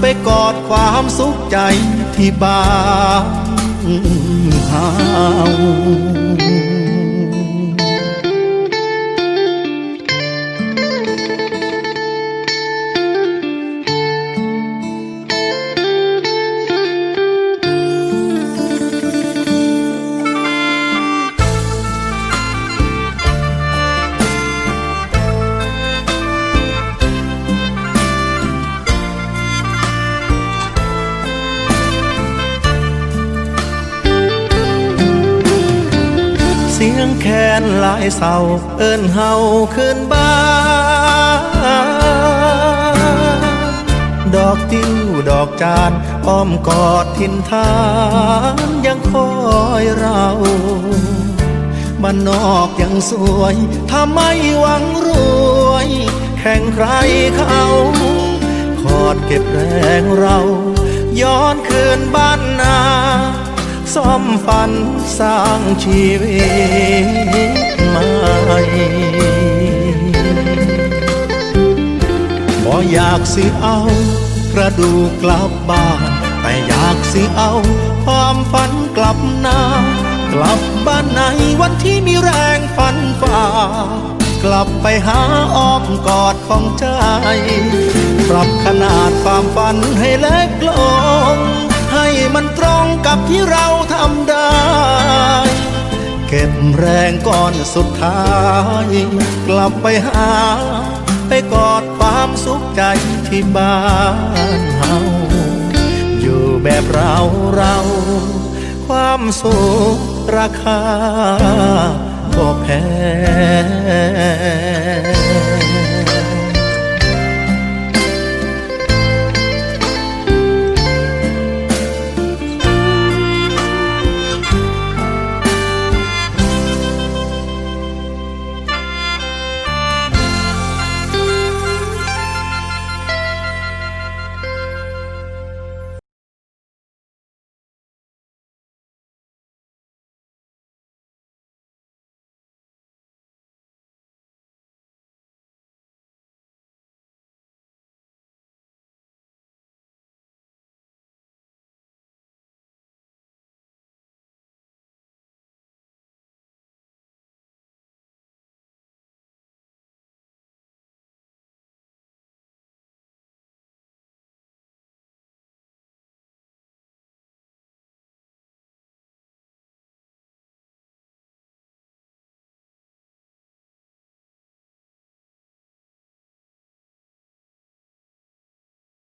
ไปกอดความสุขใจที่บ้านเฮา แค้นหลายเศร้าเอิ้นเฮาขึ้นบ้าน ดอกติ้วดอกจานอ้อมกอดทินทานยังคอยเราบ้านนอกยังสวยถ้าไม่หวังรวย แข่งใครเขาขอดเก็บแรงเรา ย้อนคืนบ้านนา ซ่อมฝันสร้างชีวิตใหม่บ่อยากสิเอากระดูกกลับบ้าน แต่อยากสิเอา ความฝันกลับนากลับบ้านในวันที่มีแรงฝันฝ่ากลับไปหาอ้อมกอดของใจ ปรับขนาดความฝันให้เล็กลง มันตรงกับที่เราทำได้ เก็บแรงก่อนสุดท้าย กลับไปหา ไปกอดความสุขใจที่บ้านเฮาอยู่แบบเราเรา ความสุขราคาก็แพง